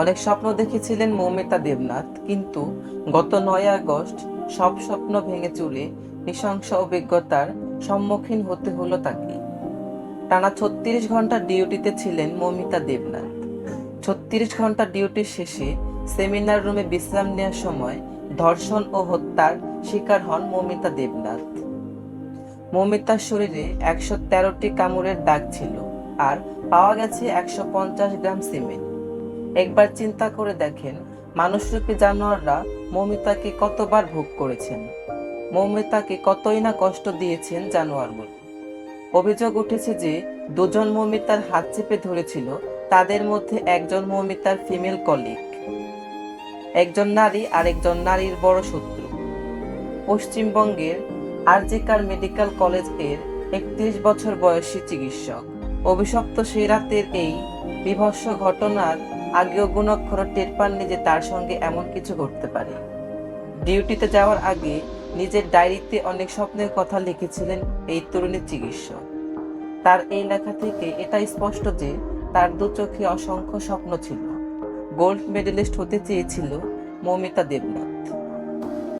অনেক স্বপ্ন দেখেছিলেন মৌমিতা দেবনাথ, কিন্তু গত নয় আগস্ট সব স্বপ্ন ভেঙে চুরে নৃশংস অভিজ্ঞতার সম্মুখীন হতে হলো তাকে। টানা ছত্রিশ ঘণ্টা ডিউটিতে ছিলেন মৌমিতা দেবনাথ। ছত্রিশ ঘণ্টা ডিউটির শেষে সেমিনার রুমে বিশ্রাম নেওয়ার সময় ধর্ষণ ও হত্যার শিকার হন মৌমিতা দেবনাথ। মৌমিতার শরীরে একশো তেরোটি কামড়ের দাগ ছিল আর পাওয়া গেছে একশো পঞ্চাশ গ্রাম সিমেন্ট। একবার চিন্তা করে দেখেন, মানুষরূপী জানোয়াররা মৌমিতাকে কতবার ভোগ করেছেন। মৌমিতাকে কতই না কষ্ট দিয়েছেন জানোয়ারগুলো। অভিযোগ উঠেছে যে, দুজন মৌমিতার হাত চেপে ধরেছিল, তাদের মধ্যে একজন মৌমিতার ফিমেল কলিগ। একজন নারী আর একজন নারীর বড় শত্রু। পশ্চিমবঙ্গের আরজিকার মেডিকেল কলেজের একত্রিশ বছর বয়সী চিকিৎসক। অভিশপ্ত সেই রাতের এই বিভৎস ঘটনার আগেও গুণক্ষর টের পাননি যে তার সঙ্গে এমন কিছু ঘটতে পারে। ডিউটিতে যাওয়ার আগে নিজের ডায়েরিতে অনেক স্বপ্নের কথা লিখেছিলেন এই তরুণী চিকিৎসক। তার এই লেখা থেকে এটা স্পষ্ট যে তার দু চোখে অসংখ্য স্বপ্ন ছিল। গোল্ড মেডেলিস্ট হতে চেয়েছিল মৌমিতা দেবনাথ।